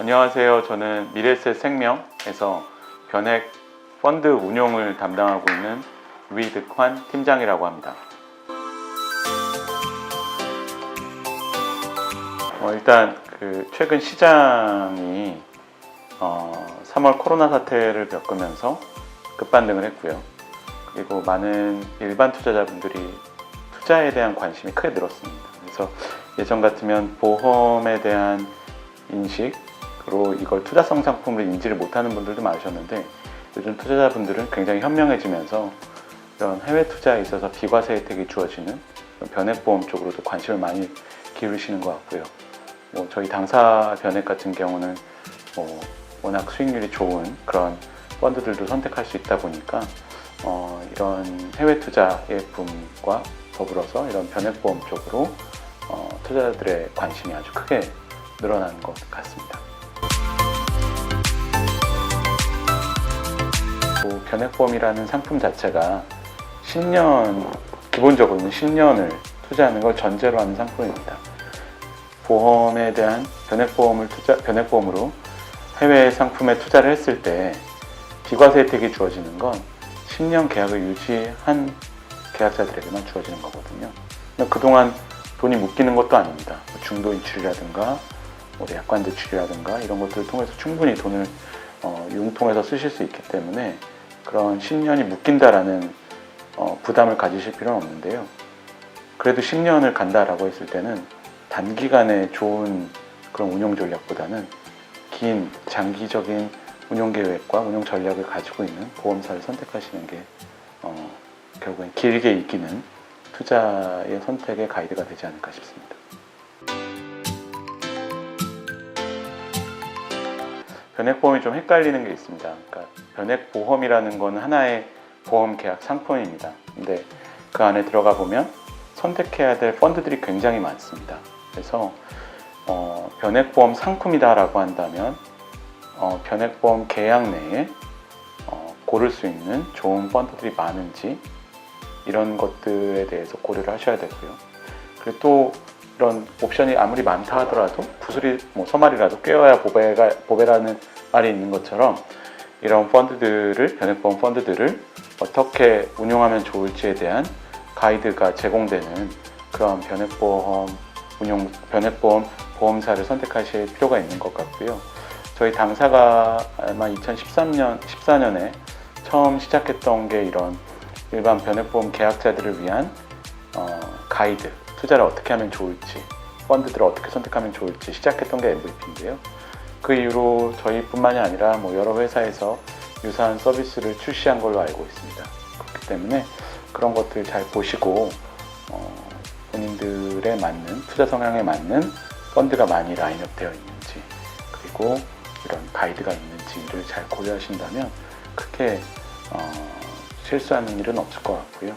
안녕하세요. 저는 미래세 생명에서 변액 펀드 운용을 담당하고 있는 위득환 팀장이라고 합니다. 어, 일단 그 최근 시장이 어, 3월 코로나 사태를 겪으면서 급반등을 했고요. 그리고 많은 일반 투자자분들이 투자에 대한 관심이 크게 늘었습니다. 그래서 예전 같으면 보험에 대한 인식 으로 이걸 투자성 상품으로 인지를 못하는 분들도 많으셨는데 요즘 투자자분들은 굉장히 현명해지면서 이런 해외 투자에 있어서 비과세 혜택이 주어지는 변액보험 쪽으로도 관심을 많이 기울이시는 것 같고요. 뭐 저희 당사 변액 같은 경우는 뭐 워낙 수익률이 좋은 그런 펀드들도 선택할 수 있다 보니까 어, 이런 해외 투자의 붐과 더불어서 이런 변액보험 쪽으로 어, 투자자들의 관심이 아주 크게 늘어나는 것 같습니다. 뭐 변액보험이라는 상품 자체가 10년, 기본적으로는 10년을 투자하는 걸 전제로 하는 상품입니다. 보험에 대한 변액보험을 투자, 변액보험으로 해외 상품에 투자를 했을 때 비과세 혜택이 주어지는 건 10년 계약을 유지한 계약자들에게만 주어지는 거거든요. 그동안 돈이 묶이는 것도 아닙니다. 뭐 중도 인출이라든가 뭐 약관 대출이라든가 이런 것들을 통해서 충분히 돈을 어, 융통해서 쓰실 수 있기 때문에 그런 10년이 묶인다라는 어, 부담을 가지실 필요는 없는데요. 그래도 10년을 간다라고 했을 때는 단기간에 좋은 그런 운용 전략보다는 긴 장기적인 운용 계획과 운용 전략을 가지고 있는 보험사를 선택하시는 게 어, 결국엔 길게 이기는 투자의 선택의 가이드가 되지 않을까 싶습니다. 변액보험이 좀 헷갈리는 게 있습니다. 그러니까 변액보험이라는 건 하나의 보험 계약 상품입니다. 근데 그 안에 들어가 보면 선택해야 될 펀드들이 굉장히 많습니다. 그래서 어, 변액보험 상품이다라고 한다면 어, 변액보험 계약 내에 어, 고를 수 있는 좋은 펀드들이 많은지 이런 것들에 대해서 고려를 하셔야 되고요. 그리고 또 이런 옵션이 아무리 많다 하더라도 구슬이 뭐 서말이라도 꿰어야 보배가 보배라는 말이 있는 것처럼 이런 펀드들을 변액보험 펀드들을 어떻게 운용하면 좋을지에 대한 가이드가 제공되는 그런 변액보험 운용 변액보험 보험사를 선택하실 필요가 있는 것 같고요. 저희 당사가 아마 2013년 14년에 처음 시작했던 게 이런 일반 변액보험 계약자들을 위한 어, 가이드 투자를 어떻게 하면 좋을지 펀드들을 어떻게 선택하면 좋을지 시작했던 게 MVP인데요. 그 이후로 저희뿐만이 아니라 뭐 여러 회사에서 유사한 서비스를 출시한 걸로 알고 있습니다. 그렇기 때문에 그런 것들 잘 보시고 어, 본인들에 맞는 투자 성향에 맞는 펀드가 많이 라인업 되어 있는지 그리고 이런 가이드가 있는지를 잘 고려하신다면 크게 어, 실수하는 일은 없을 것 같고요.